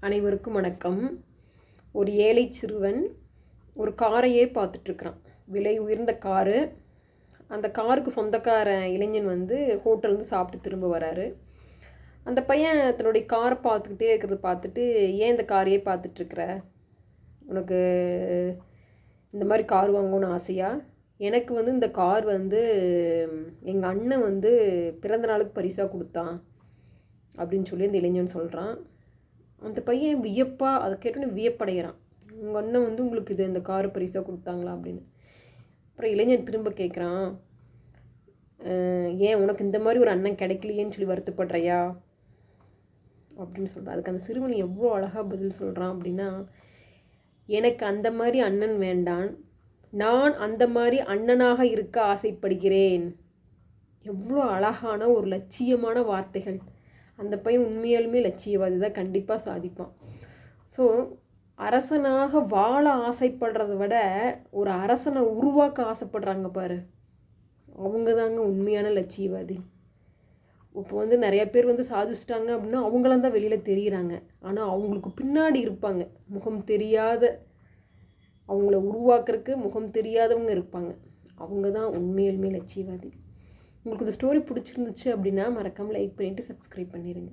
அனைவருக்கும் வணக்கம். ஒரு ஏழை சிறுவன் ஒரு காரையே பார்த்துட்ருக்குறான். விலை உயர்ந்த காரு. அந்த காருக்கு சொந்தக்கார இளைஞன் வந்து ஹோட்டல்லேருந்து சாப்பிட்டு திரும்ப வராரு. அந்த பையன் தன்னுடைய காரை பார்த்துக்கிட்டே இருக்கிறத பார்த்துட்டு ஏன் இந்த காரையே பார்த்துட்ருக்குற? உனக்கு இந்த மாதிரி கார் வாங்கணும்னு ஆசையா? எனக்கு வந்து இந்த கார் வந்து எங்கள் அண்ணன் வந்து பிறந்த நாளுக்கு பரிசாக கொடுத்தான். அப்படின்னு சொல்லி அந்த இளைஞன் சொல்கிறான் அந்த பையன் வியப்பாக அதை கேட்டோன்னே வியப்படைகிறான். உங்கள் அண்ணன் வந்து உங்களுக்கு இது இந்த கார் பரிசாக கொடுத்தாங்களா அப்படின்னு. அப்புறம் இளைஞன் திரும்ப கேட்குறான் ஏன் உனக்கு இந்த மாதிரி ஒரு அண்ணன் கிடைக்கலையேன்னு சொல்லி வருத்தப்படுறியா? அப்படின்னு சொல்கிறான் அதுக்கு அந்த சிறுவன் எவ்வளோ அழகாக பதில் சொல்கிறான் அப்படின்னா எனக்கு அந்த மாதிரி அண்ணன் வேண்டான் நான் அந்த மாதிரி அண்ணனாக இருக்க ஆசைப்படுகிறேன். எவ்வளோ அழகான ஒரு லட்சியமான வார்த்தைகள். அந்த பையன் உண்மையாலுமே லட்சியவாதி தான் கண்டிப்பாக சாதிப்பான். ஸோ அரசனாக வாழ ஆசைப்படுறத விட ஒரு அரசனை உருவாக்க ஆசைப்படுறாங்க பாரு. அவங்க தாங்க உண்மையான லட்சியவாதி. இப்போ வந்து நிறைய பேர் வந்து சாதிச்சிட்டாங்க அப்படின்னா அவங்களாம் தான் வெளியில் தெரிகிறாங்க ஆனால் அவங்களுக்கு பின்னாடி இருப்பாங்க. முகம் தெரியாத அவங்கள உருவாக்குறதுக்கு முகம் தெரியாதவங்க இருப்பாங்க. அவங்க தான் உண்மையிலுமே லட்சியவாதி. உங்களுக்கு இந்த ஸ்டோரி பிடிச்சிருந்துச்சு அப்படின்னா மறக்காமல் லைக் பண்ணிவிட்டு சப்ஸ்கிரைப் பண்ணிடுங்க